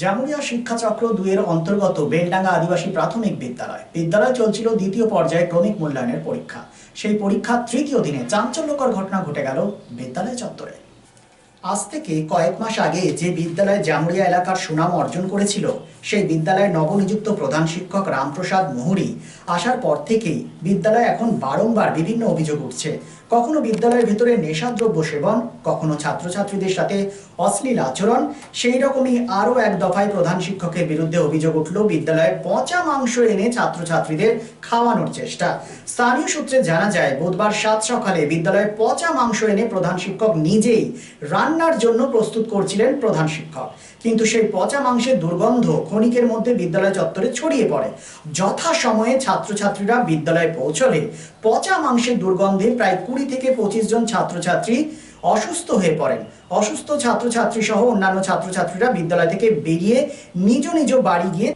জামুরিয়া শিক্ষাচক্র দুইয়ের অন্তর্গত বেলডাঙ্গা আদিবাসী প্রাথমিক বিদ্যালয়। বিদ্যালয় চলছিল দ্বিতীয় পর্যায়ে ক্রমিক মূল্যায়নের পরীক্ষা। সেই পরীক্ষা তৃতীয় দিনে চাঞ্চল্যকর ঘটনা ঘটে গেল বিদ্যালয় চত্বরে। আজ থেকে কয়েক মাস আগে যে বিদ্যালয় জামুরিয়া এলাকার সুনাম অর্জন করেছিল, সেই বিদ্যালয়ের নবনিযুক্ত প্রধান শিক্ষক রামপ্রসাদ মোহরি আসার পর থেকেই বিদ্যালয়ে এখন বারংবার বিভিন্ন অভিযোগ উঠছে। কখনো বিদ্যালয়ের ভিতরে নেশাদ্রব্য সেবন, কখনো ছাত্রছাত্রীদের সাথে অশ্লীল আচরণ, সেই রকমই আরও এক দফায় প্রধান শিক্ষকের বিরুদ্ধে অভিযোগ উঠল বিদ্যালয়ে পচা মাংস এনে ছাত্রছাত্রীদের খাওয়ানোর চেষ্টা। স্থানীয় সূত্রে জানা যায়, বুধবার সাত সকালে বিদ্যালয়ে পচা মাংস এনে প্রধান শিক্ষক নিজেই রান্নার জন্য প্রস্তুত করছিলেন প্রধান শিক্ষক। কিন্তু সেই পচা মাংসের দুর্গন্ধ ক্ষণিকের মধ্যে বিদ্যালয় চত্বরে ছড়িয়ে পড়ে। যথা সময়ে ছাত্রছাত্রীরা বিদ্যালয়ে পৌঁছলে পচা মাংসের দুর্গন্ধে প্রায় কুড়ি থেকে পঁচিশ জন ছাত্রছাত্রী অসুস্থ হয়ে পড়েন। অসুস্থ ছাত্রছাত্রী সহ অন্যান্য ছাত্রছাত্রীরা বিদ্যালয় থেকে বেরিয়ে নিজ নিজ বাড়ি গিয়ে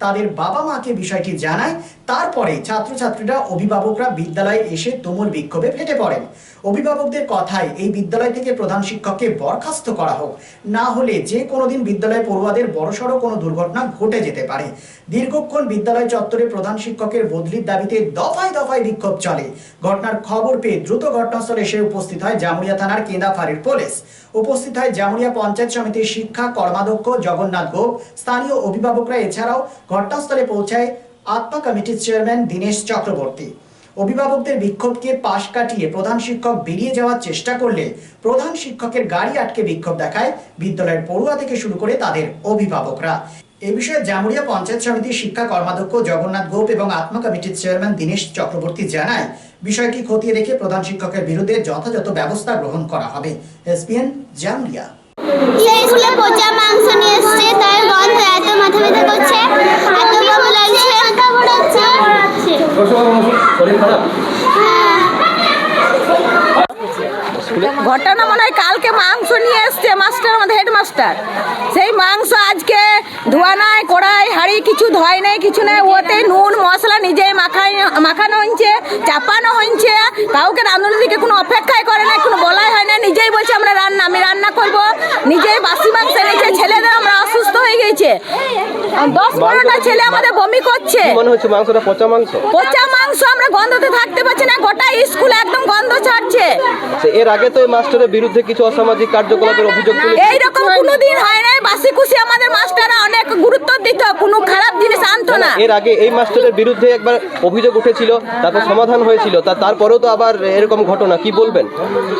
তাদের বাবা মাকে বিষয়টি জানায়। তারপরে ছাত্রছাত্রীরা অভিভাবকরা বিদ্যালয়ে এসে তুমুল বিক্ষোভে ফেটে পড়েন। অভিভাবকদের কথায় এই বিদ্যালয় থেকে প্রধান শিক্ষককে বরখাস্ত করা হোক। না হলে যে কোনো দিন বিদ্যালয় পড়ুয়াদের বড়সড় কোনো দুর্ঘটনা ঘটে যেতে পারে। দীর্ঘক্ষণ বিদ্যালয় চত্বরে প্রধান শিক্ষকের বদলির দাবিতে দফায় দফায় বিক্ষোভ চলে। ঘটনার খবর পেয়ে দ্রুত ঘটনাস্থলে এসে উপস্থিত হয় জামুরিয়া থানার কেন্দাফাড়ির পুলিশ। উপস্থিত হয় জামুরিয়া পঞ্চায়েত সমিতির শিক্ষা কর্মাধ্যক্ষ জগন্নাথ গোপ। স্থানীয় অভিভাবকরা এছাড়াও ঘটনাস্থলে পৌঁছায় আত্মা কমিটির চেয়ারম্যান দীনেশ চক্রবর্তী। অভিভাবকদের বিক্ষোভকে পাশ কাটিয়ে প্রধান শিক্ষক বেরিয়ে যাওয়ার চেষ্টা করলে প্রধান শিক্ষকের গাড়ি আটকে বিক্ষোভ দেখায় বিদ্যালয়ের পড়ুয়া থেকে শুরু করে তাদের অভিভাবকরা। এ বিষয়ে জামুরিয়া পঞ্চায়েত সমিতির শিক্ষা কর্মাধ্যক্ষ জগন্নাথ গোপ এবং আত্মা কমিটির চেয়ারম্যান দীনেশ চক্রবর্তী জানায়, বিষয়টি খতিয়ে রেখে প্রধান শিক্ষকের বিরুদ্ধে যথাযথ ব্যবস্থা গ্রহণ করা হবে। এসপিএন জামুরিয়া। মাংস নিয়ে এসছে, তার গন্ধ এত মাথা ব্যথা করছে, এত বমি লাগছে মাথা ঘোরাচ্ছে শরীর খারাপ ঘটনা মনে হয় কালকে মাংস নিয়ে এসছে মাস্টার আমাদের হেডমাস্টার। সেই মাংস আজকে ধোয়া নাই কড়াই হাঁড়ি কিছু ধোয় নাই কিছু নাই। ওতে নুন মশলা নিজেই মাখাই মাখানো হয়েছে চাপানো হয়েছে কাউকে রাঁধুনি দিকে কোনো অপেক্ষাই করে না কোনো বলাই হয় না নিজেই বলছে আমরা রান্না আমি রান্না করব। নিজেই বাসি মাংস এনেছে ছেলেদের আমরা অসুস্থ হয়ে গেছে। দশ পনেরোটা ছেলে আমাদের বমি করছে। মনে হচ্ছে মাংসটা পচা মাংস? পচা মাংস আমরা গন্ধতে থাকতে পারছি না গোটা স্কুল একদম গন্ধ ছাড়ছে। এর আগে তো মাস্টারের বিরুদ্ধে কিছু অসামাজিক কার্যকলাপের অভিযোগ তুলে এইরকম কোনোদিন হয় নাই বাসি খুশি আমাদের মাস্টাররা অনেক গুরুত্ব দিত কোনো খারাপ জিনিস আনতো না। এর আগে এই মাস্টারের বিরুদ্ধে একবার অভিযোগ উঠেছিল তারপর সমাধান হয়েছিল তা তারপরেও তো আবার এরকম ঘটনা কি বলবেন?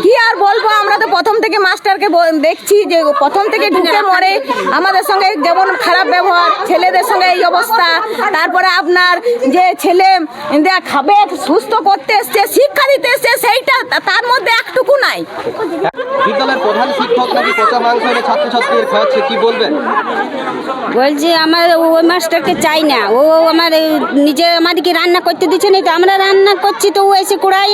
কি আর বলব আমরা তো প্রথম থেকে মাস্টারকে দেখছি যে প্রথম থেকে ঢুকে মরে আমাদের সঙ্গে যেমন খারাপ ব্যবহার ছেলেদের সঙ্গে এই অবস্থা তারপরে আপনার যে ছেলে যা খাবে সুস্থ করতে এসছে শিক্ষা দিতে এসছে সেইটা তার মধ্যে একটুকু নাই। বিদ্যালয়ের প্রধান শিক্ষক নাকি পচা মাংস এনে ছাত্রছাত্রীদের খাওয়াচ্ছে কি বলবেন? বলছি আমার ওই মাস্টারকে চাই না। ও আমার এই নিজে আমাদেরকে রান্না করতে দিচ্ছে না তো আমরা রান্না করছি তো ও এসে কুড়াই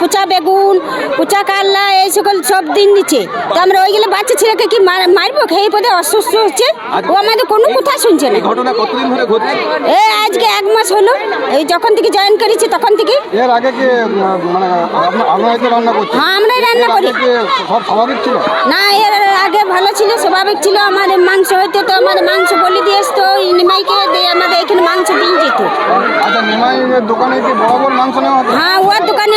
পোচা বেগুন পোচা কাল্লা এই সকল সব দিন দিচ্ছে। তো আমরা ওইগুলো বাচ্চা ছেলেকে কি মার- মারবো? খেয়ে পদে অসুস্থ হচ্ছে? ও আমাদের কোনো কথা শুনছে না। ঘটনা কতদিন ধরে ঘটছে? এই আজকে এক মাস হলো। এই যখন থেকে জয়েন করেছি তখন থেকে? এর আগে কি মানে আমরাই তো রান্না করছি? হ্যাঁ আমরাই রান্না করি। সব স্বাভাবিক ছিল? না এর আগে ভালো ছিল স্বাভাবিক ছিল। আমার মাংস হইতো তো আমার মাংস বলি দিয়েছ তো নিমাইকে দিয়ে আমাদের এখানে মাংস দিয়ে যেত। আচ্ছা নিমাই দোকানে কি বরাবর মাংস নেওয়া হ্যাঁ ওর দোকানে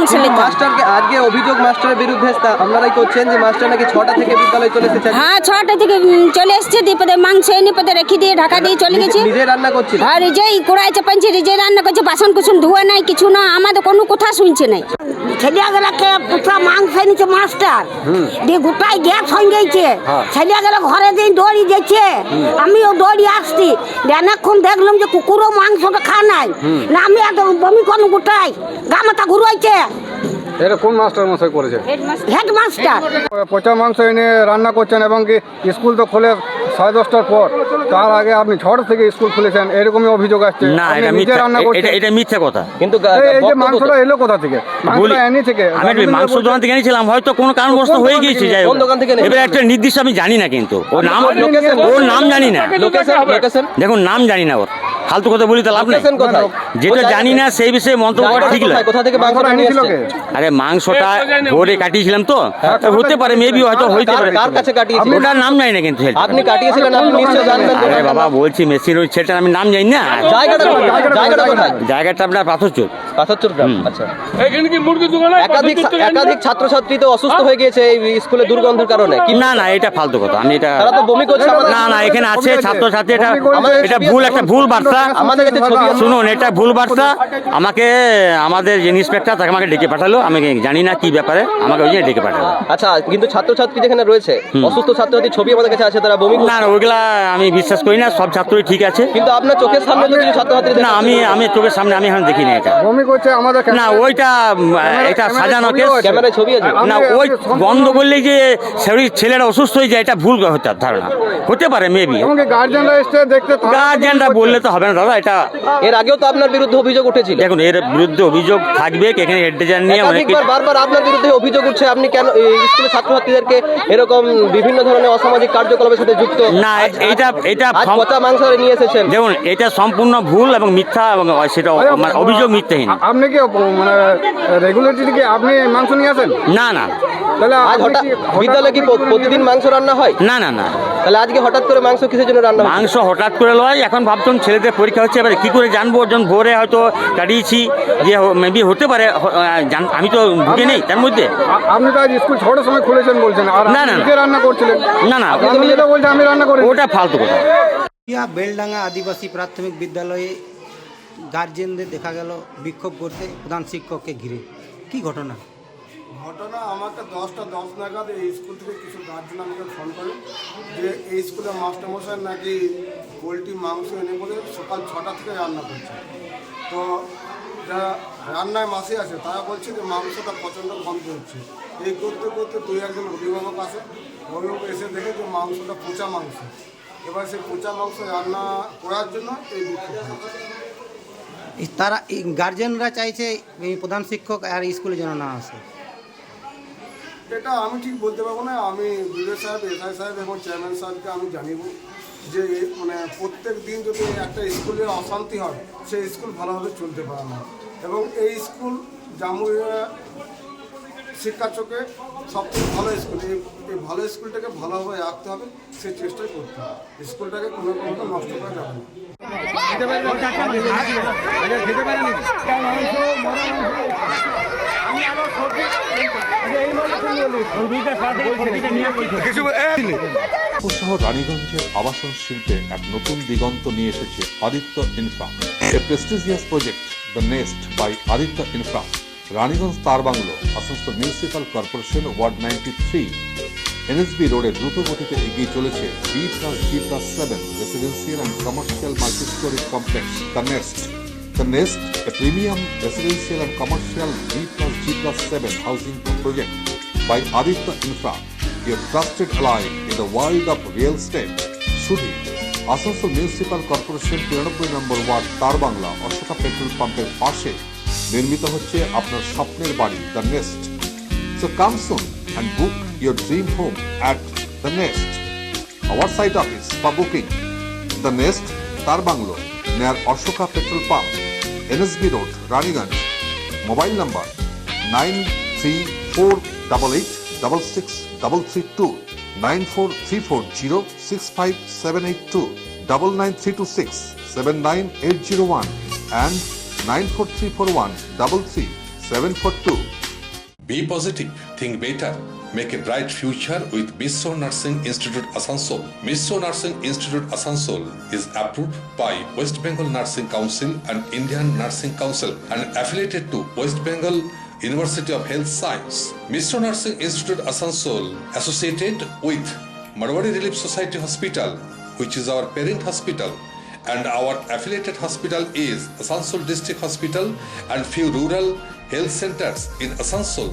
আমরা মাংস নিতাম মাস্টারকে আজকে অভিযোগ মাস্টারের বিরুদ্ধে আপনারাই করছেন যে মাস্টার নাকি ছটা থেকে বিদ্যালয়ে চলে এসেছে হ্যাঁ ছটা থেকে চলে এসছে। দিয়ে মাংস এনে পদে রেখে দিয়ে ঢাকা দিয়ে চলে গেছে। নিজে রান্না করছিল? আর চাপাইছে রান্না করছে বাসন কুসন ধোয়া নাই কিছু না আমাদের কোনো কথা শুনছে নাই। ছেলেগুলোকে মাংস এনেছে মাস্টার। দিয়ে গোটাই গ্যাস হয়ে। গেছে ছেলেগুলো ঘরে দিয়ে দৌড়ি যাচ্ছে আমিও দৌড়ি আসছি। অনেকক্ষণ দেখলাম যে কুকুরও মাংসটা খা নাই। না আমি এত বমি করুন গোটাই। গা মাথা ঘুরাইছে। এটা কোন মাস্টার মশাই করেছে? হেডমাস্টার পচা মাংস এনে রান্না করছেন এবং কি স্কুল তো খোলে সাড়ে দশটার পর তার আগে আপনি ছটা থেকে স্কুল খুলেছেন এরকমই অভিযোগ আসছে। না এটা মিথ্যা। রান্না করছেন এটা এটা মিথ্যা কথা। কিন্তু এই- যে মাংসটা এলো কোথা থেকে? বলি মাংসটা এনে থেকে। আমি মাংস দোকান থেকে এনেছিলাম হয়তো কোনো কারণবশত হয়ে গিয়েছে যাই কোন দোকান থেকে এবার একটা নির্দিষ্ট আমি জানি না কিন্তু। ওর নাম লোকেশন- ওর নাম জানি না। লোকেশন লোকেশন দেখুন নাম জানি না ওর। ফালতু কথা বলি তো লাভ নেই। যেটা জানি না সেই বিষয়ে মন্তব্য করা ঠিক? নয়। কোথা থেকে এসছে? কে? আরে মাংসটা ভোরে কাটিয়েছিলাম তো। হতে পারে মেবি হয়তো হইতে পারে। কার কাছে কাটিয়েছিলেন? ওটার নাম জানি না কিন্তু আপনি কাটিয়েছিলেন আপনি নিশ্চয় জানবেন আরে বাবা বলছি মেশিন ওই ছেলেটার আমি নাম জানি না। জায়গাটা জায়গাটা কোথায়? জায়গাটা আপনার পাথর চোর পাথরচর গ্রাম। আচ্ছা। একাধিক একাধিক ছাত্রছাত্রী তো অসুস্থ হয়ে। গিয়েছে এই স্কুলে দুর্গন্ধের কারণে। কি না না এটা ফালতু কথা। আমি এটা তারা তো বমি করছে না না এখানে আছে ছাত্রছাত্রী এটা এটা ভুল একটা ভুল বার্তা। আমাদের কাছে ছবি শুনুন এটা ভুল বার্তা। আমাকে আমাদের যে ইন্সপেক্টর তাকে আমাকে ডেকে পাঠালো। আমি জানি না কি ব্যাপারে আমাকে ওই ডেকে পাঠালো। আচ্ছা কিন্তু ছাত্রছাত্রী যেখানে রয়েছে? অসুস্থ ছাত্রছাত্রীর ছবি আমাদের কাছে আছে তারা বমি না ওইগুলা আমি বিশ্বাস করি না সব ছাত্রই ঠিক আছে। কিন্তু আপনার চোখের সামনে তো কিছু ছাত্রছাত্রী না আমি আমি চোখের সামনে আমি এখন দেখিনি এটা। বমি করছে আমাদের না ওইটা এটা সাজানো কেস। ক্যামেরায় ছবি আছে। না ওই বন্ধ করলে যে সেই ছেলেরা অসুস্থ হয়ে যায় এটা ভুল হতে ধারণা। হতে পারে মেবি গার্জেনরা এসছে দেখতে গার্জেনরা বললে তো হবে না। দাদা এটা এর আগেও তো আপনার বিরুদ্ধে অভিযোগ উঠেছিল। দেখুন এর বিরুদ্ধে অভিযোগ থাকবে এখানে হেড টিচার নিয়ে অনেক একাধিকবার বারবার আপনার বিরুদ্ধে অভিযোগ উঠছে আপনি কেন স্কুলের ছাত্রছাত্রীদেরকে এরকম বিভিন্ন ধরনের অসামাজিক কার্যকলাপের সাথে যুক্ত? না এটা এটা পচা মাংস নিয়ে এসেছেন। দেখুন এটা সম্পূর্ণ ভুল এবং মিথ্যা এবং সেটা মানে অভিযোগ মিথ্যাহীন। আপনি কি মানে রেগুলেটরি কি আপনি মাংস নিয়ে আসেন? না না। তাহলে বিদ্যালয়ে কি প্রতিদিন মাংস রান্না হয়? না না না। তাহলে আজকে হঠাৎ করে মাংস কিসের জন্য রান্না মাংস হঠাৎ করে লয় এখন ভাবছেন ছেলেদের পরীক্ষা হচ্ছে এবারে কি করে জানব? ওজন ভোরে হয়তো কাটিয়েছি যে মেবি হতে পারে আমি তো ঢুকে নেই তার মধ্যে। আপনি তো আজ স্কুল ছটার সময় খুলেছেন বলছেন আর না, না। রান্না করছিলেন। না না। বলছেন আমি রান্না করি ওটা ফালতু কথা। বেলডাঙ্গা আদিবাসী প্রাথমিক বিদ্যালয়ে গার্জেনদের দেখা গেল বিক্ষোভ করতে প্রধান শিক্ষককে ঘিরে। কি ঘটনা? ঘটনা আমাকে দশটা দশ নাগাদ এই স্কুল থেকে কিছু গার্জেন আমাকে ফোন করে যে এই স্কুলে মাস্টারমশাই নাকি পোলট্রি, মাংস এনে বলে সকাল ছটা থেকে রান্না করছে। তো যারা রান্নায় মাসে আছে, তারা বলছে যে মাংসটা প্রচণ্ড গন্ধ হচ্ছে। এই করতে করতে দুই একজন অভিভাবক আসে, অভিভাবক এসে দেখে যে মাংসটা পচা মাংস। এবার সেই পচা মাংস রান্না করার জন্য এই তারা গার্জেনরা চাইছে প্রধান শিক্ষক আর স্কুলে যেন না আসে। এটা আমি ঠিক বলতে পারব না, আমি বিডিও সাহেব, এসআই সাহেব এবং চেয়ারম্যান সাহেবকে আমি জানিব যে মানে প্রত্যেক দিন যদি একটা স্কুলে অশান্তি হয়, সেই স্কুল ভালোভাবে চলতে পারে না। এবং এই স্কুল জামুরিয়া শিক্ষা চোখে সবথেকে ভালো স্কুল। এই ভালো স্কুলটাকে ভালোভাবে রাখতে হবে সেই চেষ্টাই করতে হবে। স্কুলটাকে কোনো কোনো নষ্ট করা যাবে না। সহ রানীগঞ্জের আবাসন শিল্পে এক নতুন দিগন্ত নিয়ে এসেছে Aditya infra. A prestigious project the nest by Aditya infra. Raniganj তার bungalow Asansol municipal corporation ward ninety three NSB রোডে দ্রুত গতিতে এগিয়ে চলেছে B plus G plus seven residential and commercial multistorey complex the nest The Nest, a premium residential and commercial B plus G plus 7 housing project by Aditya Infra, your trusted ally in the world of real estate. শুধু Asansol municipal corporation তিরানব্বই নম্বর word তার Bangla Ashoka petrol পাম্পের পাশে নির্মিত হচ্ছে আপনার স্বপ্নের বাড়ি the nest so come soon and book your dream home at the nest NSB road Raniganj mobile number nine three four double eight double six double three two nine four three four zero six five seven eight two double nine three two six seven nine eight zero one and nine four three four one double three seven four two be positive think better Make a bright future with Misso Nursing Institute Asansol. Misso Nursing Institute Asansol is approved by West Bengal Nursing Council and Indian Nursing Council and affiliated to West Bengal University of Health Science. Misso Nursing Institute Asansol associated with Marwari Relief Society Hospital, which is our parent hospital and our affiliated hospital is Asansol District Hospital and few rural health centers in Asansol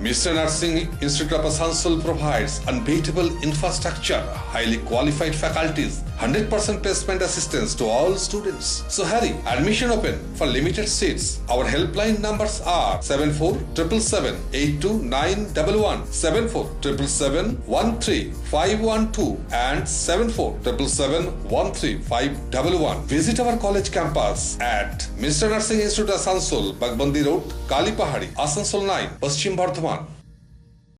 Mr. Nursing Institute of Asansol provides unbeatable infrastructure, highly qualified faculties, 100% placement assistance to all students. So hurry, admission open for limited seats. Our helpline numbers are 74 777 82911, 74 777 13512 and 74 777 13511. Visit our college campus at Mr. Nursing Institute Asansol, Bagbandi Road, Kalipahari, Asansol 9, Paschim Bardhaman.